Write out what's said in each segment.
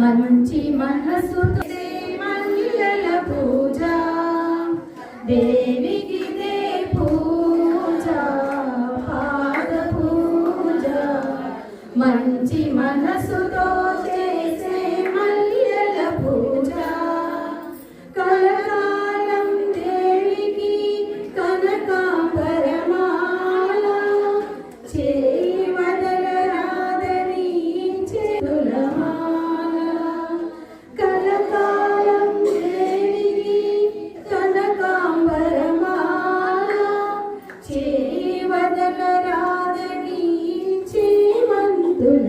మంచి మనసు మల్లెల పూజ. దేవికి దే పూజ పాద పూజ. మంచి మనసుతో చేసే చేయి వదలరాదని చేమంతులమాల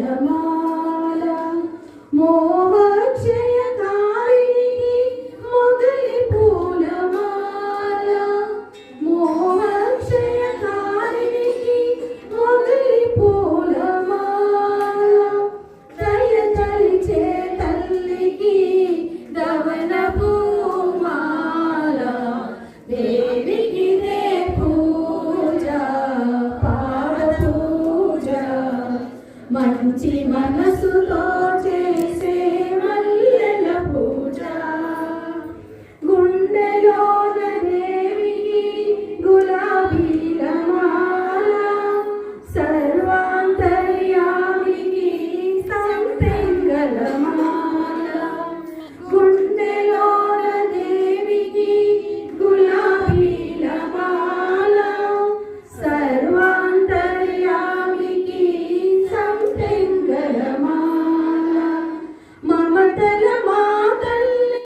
మోహక్షయకారిణి మంచి మనసుతో చేసే మళ్ళీ